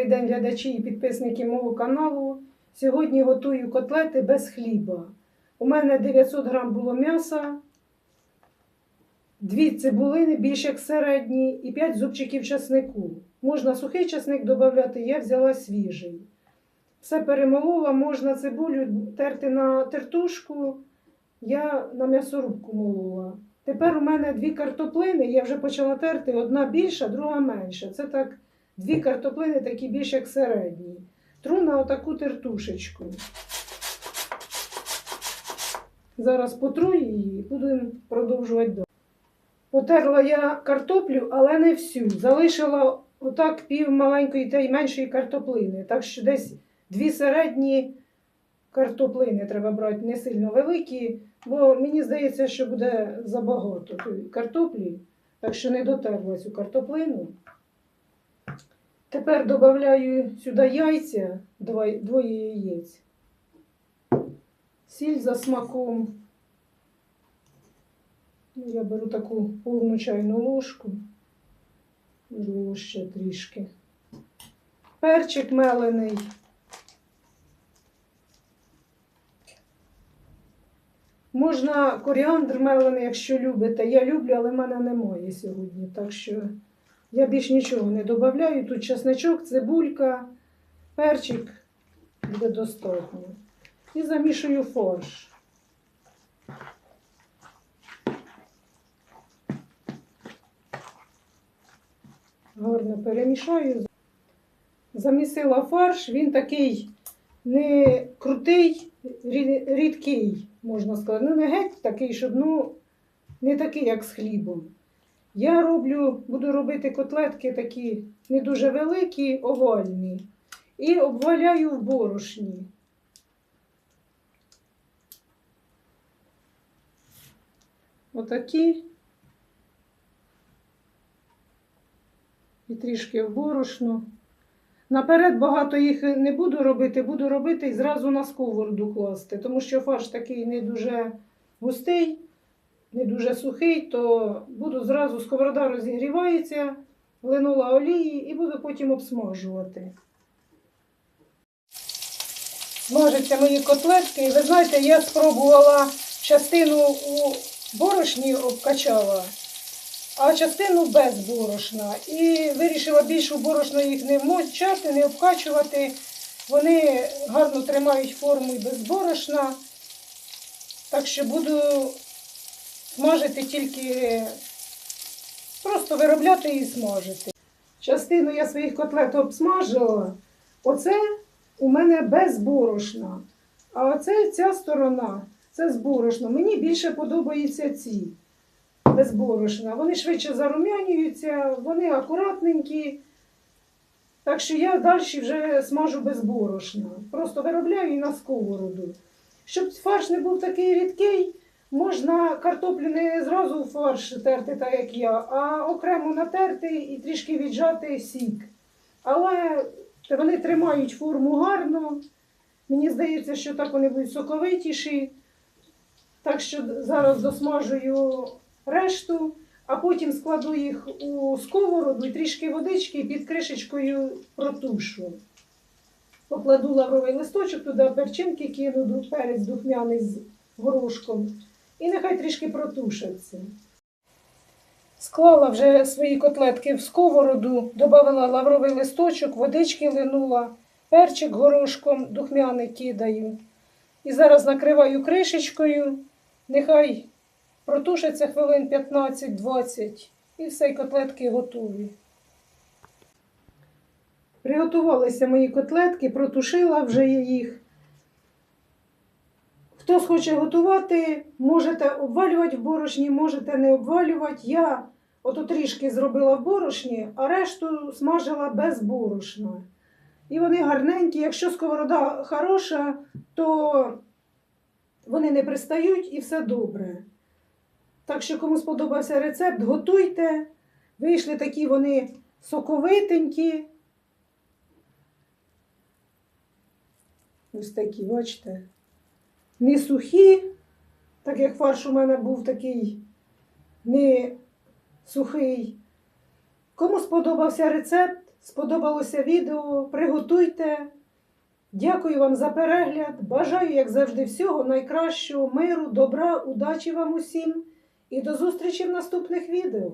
Добрий день, глядачі і підписники мого каналу. Сьогодні готую котлети без хліба. У мене 900 грам було м'яса, дві цибулини, більш як середні, і 5 зубчиків часнику. Можна сухий часник додати, я взяла свіжий. Все перемолола, можна цибулю терти на тертушку, я на м'ясорубку молола. Тепер у мене дві картоплини, я вже почала терти, одна більша, друга менша. Це так дві картоплини, такі більш як середні. Тру на отаку тертушечку. Зараз потру її і будемо продовжувати далі. Потерла я картоплю, але не всю. Залишила отак пів маленької та й меншої картоплини. Так що десь дві середні картоплини треба брати, не сильно великі, бо мені здається, що буде забагато картоплі. Так що не дотерла цю картоплину. Тепер додаю сюди яйця, двоє, яєць, сіль за смаком. Ну, Я беру таку повну чайну ложку, можливо, ще трішки. Перчик мелений. Можна коріандр мелений, якщо любите. Я люблю, але в мене немає сьогодні. Так що я більш нічого не додаю. Тут чесничок, цибулька, перчик буде достатньо. І замішую фарш. Гарно перемішаю. Замісила фарш, він такий не крутий, рідкий, можна сказати. Ну, не геть такий, щоб ну, не такий, як з хлібом. Я роблю, буду робити котлетки такі не дуже великі, овальні. І обваляю в борошні. Отакі. І трішки в борошно. Наперед багато їх не буду робити, буду робити і зразу на сковороду класти, тому що фарш такий не дуже густий, не дуже сухий, то буду зразу сковорода розігрівається, линула олії і буду потім обсмажувати. Смажаться мої котлетки. Ви знаєте, я спробувала частину у борошні обкачала, а частину без борошна. І вирішила більше в борошно їх не вмочати, не обкачувати. Вони гарно тримають форму і без борошна. Так що буду смажити тільки просто виробляти і смажити. Частину я своїх котлет обсмажила. Оце у мене без борошна. А оце ця сторона це з борошном. Мені більше подобаються ці без борошна. Вони швидше зарум'янюються, вони акуратненькі. Так що я далі вже смажу без борошна. Просто виробляю і на сковороду. Щоб фарш не був такий рідкий, можна картоплю не зразу в фарш терти, так як я, а окремо натерти і трішки віджати сік. Але вони тримають форму гарно. Мені здається, що так вони будуть соковитіші. Так що зараз досмажую решту, а потім складу їх у сковороду і трішки водички під кришечкою протушу. Покладу лавровий листочок, туди перчинки кину, перець духмяний з горошком. І нехай трішки протушаться. Склала вже свої котлетки в сковороду, додала лавровий листочок, водички линула, перчик горошком духмяний кидаю. І зараз накриваю кришечкою, нехай протушиться хвилин 15-20 і все, котлетки готові. Приготувалися мої котлетки, протушила вже їх. Хто схоче готувати, можете обвалювати в борошні, можете не обвалювати. Я ото трішки зробила в борошні, а решту смажила без борошна. І вони гарненькі. Якщо сковорода хороша, то вони не пристають і все добре. Так що, кому сподобався рецепт, готуйте. Вийшли такі вони соковитенькі. Ось такі, бачите. Не сухі, так як фарш у мене був такий не сухий. Кому сподобався рецепт, сподобалося відео, приготуйте. Дякую вам за перегляд. Бажаю, як завжди, всього найкращого, миру, добра, удачі вам усім і до зустрічі в наступних відео.